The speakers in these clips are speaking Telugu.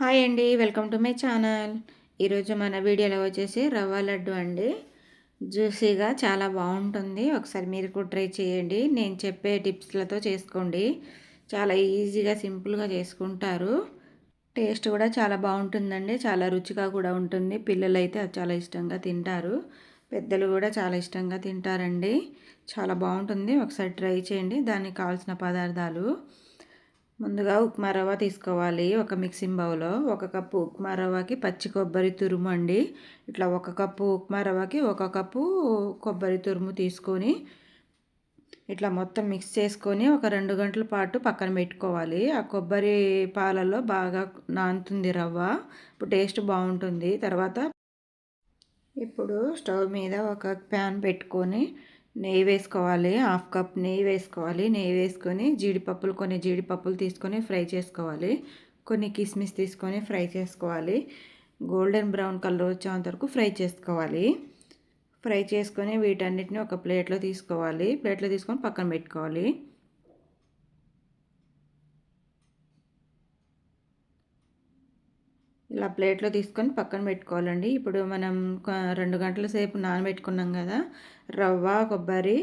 హాయ్ అండి వెల్కమ్ టు మై ఛానల్. ఈరోజు మన వీడియోలో వచ్చేసి రవ్వ లడ్డు అండి. జ్యూసీగా చాలా బాగుంటుంది. ఒకసారి మీరు కూడా ట్రై చేయండి. నేను చెప్పే టిప్స్లతో చేసుకోండి. చాలా ఈజీగా సింపుల్గా చేసుకుంటారు. టేస్ట్ కూడా చాలా బాగుంటుందండి. చాలా రుచిగా కూడా ఉంటుంది. పిల్లలు అయితే చాలా ఇష్టంగా తింటారు. పెద్దలు కూడా చాలా ఇష్టంగా తింటారండి. చాలా బాగుంటుంది. ఒకసారి ట్రై చేయండి. దానికి కావాల్సిన పదార్థాలు. ముందుగా ఉప్మా రవ్వ తీసుకోవాలి. ఒక మిక్సింగ్ బౌల్లో ఒక కప్పు ఉప్మా రవ్వకి పచ్చి కొబ్బరి తురుము అండి. ఇట్లా ఒక కప్పు ఉప్మా రవ్వకి ఒక కప్పు కొబ్బరి తురుము తీసుకొని ఇట్లా మొత్తం మిక్స్ చేసుకొని ఒక రెండు గంటల పాటు పక్కన పెట్టుకోవాలి. ఆ కొబ్బరి పాలలో బాగా నానుతుంది రవ్వ. ఇప్పుడు టేస్ట్ బాగుంటుంది. తర్వాత ఇప్పుడు స్టవ్ మీద ఒక ప్యాన్ పెట్టుకొని నెయ్యి వేసుకోవాలి హాఫ్ కప్ నెయ్యి వేసుకోవాలి. నెయ్యి వేసుకొని జీడిపప్పులు కొన్ని జీడిపప్పులు తీసుకొని ఫ్రై చేసుకోవాలి. కొన్ని కిస్మిస్ తీసుకొని ఫ్రై చేసుకోవాలి. గోల్డెన్ బ్రౌన్ కలర్ వచ్చేంత వరకు ఫ్రై చేసుకోవాలి. ఫ్రై చేసుకొని వీటన్నిటిని ఒక ప్లేట్లో తీసుకోవాలి. ప్లేట్లో తీసుకొని పక్కన పెట్టుకోవాలి. ఇలా ప్లేట్లో తీసుకొని పక్కన పెట్టుకోవాలండి. ఇప్పుడు మనం రెండు గంటల సేపు నానబెట్టుకున్నాం కదా రవ్వ కొబ్బరి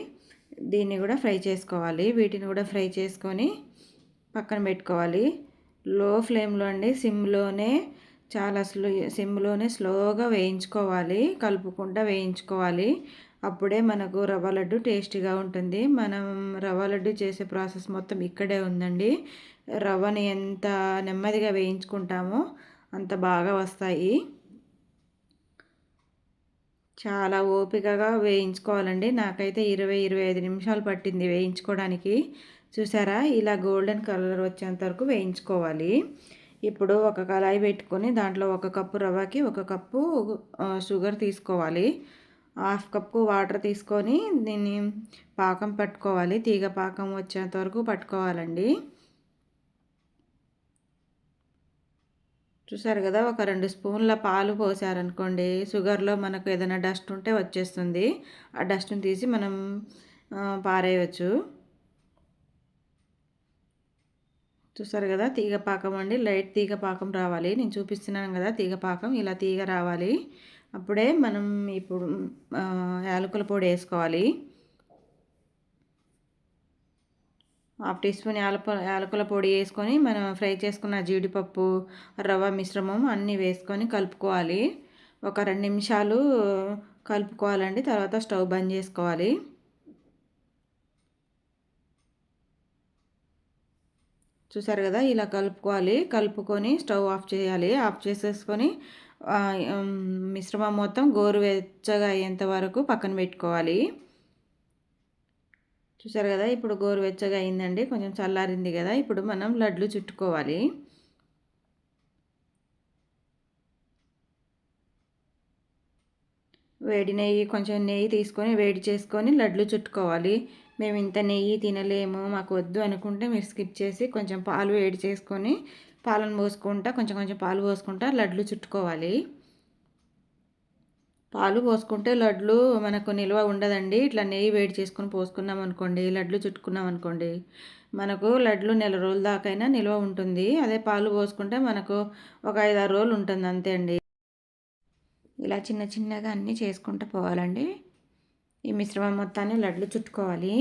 దీన్ని కూడా ఫ్రై చేసుకోవాలి. వీటిని కూడా ఫ్రై చేసుకొని పక్కన పెట్టుకోవాలి. లో ఫ్లేమ్లో అండి సిమ్లోనే చాలా స్లో సిమ్లోనే స్లోగా వేయించుకోవాలి. కలుపుకుండా వేయించుకోవాలి. అప్పుడే మనకు రవ్వ లడ్డు టేస్టీగా ఉంటుంది. మనం రవ్వ లడ్డు చేసే ప్రాసెస్ మొత్తం ఇక్కడే ఉందండి. రవ్వని ఎంత నెమ్మదిగా వేయించుకుంటామో అంత బాగా వస్తాయి. చాలా ఓపికగా వేయించుకోవాలండి. నాకైతే ఇరవై ఇరవై ఐదు నిమిషాలు పట్టింది వేయించుకోవడానికి. చూసారా? ఇలా గోల్డెన్ కలర్ వచ్చేంత వరకు వేయించుకోవాలి. ఇప్పుడు ఒక కళాయి పెట్టుకొని దాంట్లో ఒక కప్పు రవ్వకి ఒక కప్పు షుగర్ తీసుకోవాలి. హాఫ్ కప్పు వాటర్ తీసుకొని దీన్ని పాకం పట్టుకోవాలి. తీగ పాకం వచ్చేంత వరకు పట్టుకోవాలండి. చూసారు కదా ఒక రెండు స్పూన్ల పాలు పోసారనుకోండి షుగర్లో మనకు ఏదైనా డస్ట్ ఉంటే వచ్చేస్తుంది. ఆ డస్ట్ని తీసి మనం పారేయవచ్చు చూసారు కదా తీగ పాకం అండి. లైట్ తీగ పాకం రావాలి. నేను చూపిస్తున్నాను కదా తీగ పాకం ఇలా తీగ రావాలి. అప్పుడే మనం ఇప్పుడు యాలకుల పొడి వేసుకోవాలి. హాఫ్ టీ స్పూన్ యాలప యాలకుల పొడి వేసుకొని మనం ఫ్రై చేసుకున్న జీడిపప్పు రవ్వ మిశ్రమం అన్నీ వేసుకొని కలుపుకోవాలి. ఒక రెండు నిమిషాలు కలుపుకోవాలండి తర్వాత స్టవ్ బంద్ చేసుకోవాలి. చూసారు కదా ఇలా కలుపుకోవాలి. కలుపుకొని స్టవ్ ఆఫ్ చేయాలి. ఆఫ్ చేసేసుకొని మిశ్రమం మొత్తం గోరువెచ్చగా అయ్యేంత వరకు పక్కన పెట్టుకోవాలి. చూసారు కదా ఇప్పుడు గోరువెచ్చగా అయిందండి కొంచెం చల్లారింది కదా ఇప్పుడు మనం లడ్లు చుట్టుకోవాలి. వేడి నెయ్యి కొంచెం నెయ్యి తీసుకొని వేడి చేసుకొని లడ్లు చుట్టుకోవాలి. మేము ఇంత నెయ్యి తినలేము మాకు వద్దు అనుకుంటే మీరు స్కిప్ చేసి కొంచెం పాలు వేడి చేసుకొని పాలను పోసుకుంటా కొంచెం కొంచెం పాలు పోసుకుంటా లడ్లు చుట్టుకోవాలి. పాలు పోసుకుంటే లడ్లు మనకు నిల్వ ఉండదండి. ఇట్లా నెయ్యి వేడి చేసుకుని పోసుకున్నాం అనుకోండి లడ్లు చుట్టుకున్నాం అనుకోండి మనకు లడ్లు నెల రోజుల దాకైనా నిల్వ ఉంటుంది. అదే పాలు పోసుకుంటే మనకు ఒక ఐదు ఆరు రోజులు ఉంటుంది అంతే అండి. ఇలా చిన్న చిన్నగా అన్నీ చేసుకుంటూ పోవాలండి. ఈ మిశ్రమం మొత్తాన్ని లడ్లు చుట్టుకోవాలి.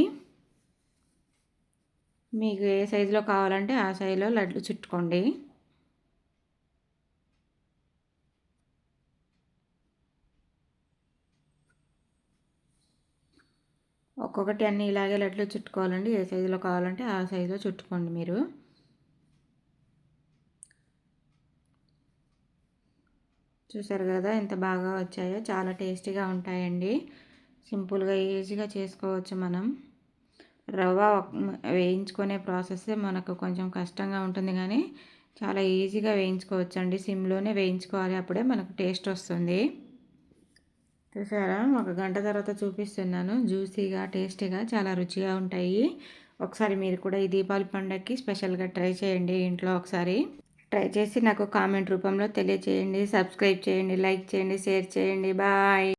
మీకు ఏ సైజులో కావాలంటే ఆ సైజులో లడ్లు చుట్టుకోండి. ఒక్కొక్కటి అన్నీ ఇలాగే లడ్లు చుట్టుకోవాలండి. ఏ సైజులో కావాలంటే ఆ సైజులో చుట్టుకోండి మీరు. చూసారు కదా ఎంత బాగా వచ్చాయో చాలా టేస్టీగా ఉంటాయండి. సింపుల్గా ఈజీగా చేసుకోవచ్చు మనం. రవ్వ వేయించుకునే ప్రాసెస్ మనకు కొంచెం కష్టంగా ఉంటుంది కానీ చాలా ఈజీగా వేయించుకోవచ్చు అండి సిమ్లోనే వేయించుకోవాలి అప్పుడే మనకు టేస్ట్ వస్తుంది. చూసారా? ఒక గంట తర్వాత చూపిస్తున్నాను. జ్యూసీగా టేస్టీగా చాలా రుచిగా ఉంటాయి. ఒకసారి మీరు కూడా ఈ దీపావళి పండగకి స్పెషల్గా ట్రై చేయండి ఇంట్లో ఒకసారి. ట్రై చేసి నాకు కామెంట్ రూపంలో తెలియచేయండి సబ్స్క్రైబ్ చేయండి లైక్ చేయండి షేర్ చేయండి. బాయ్!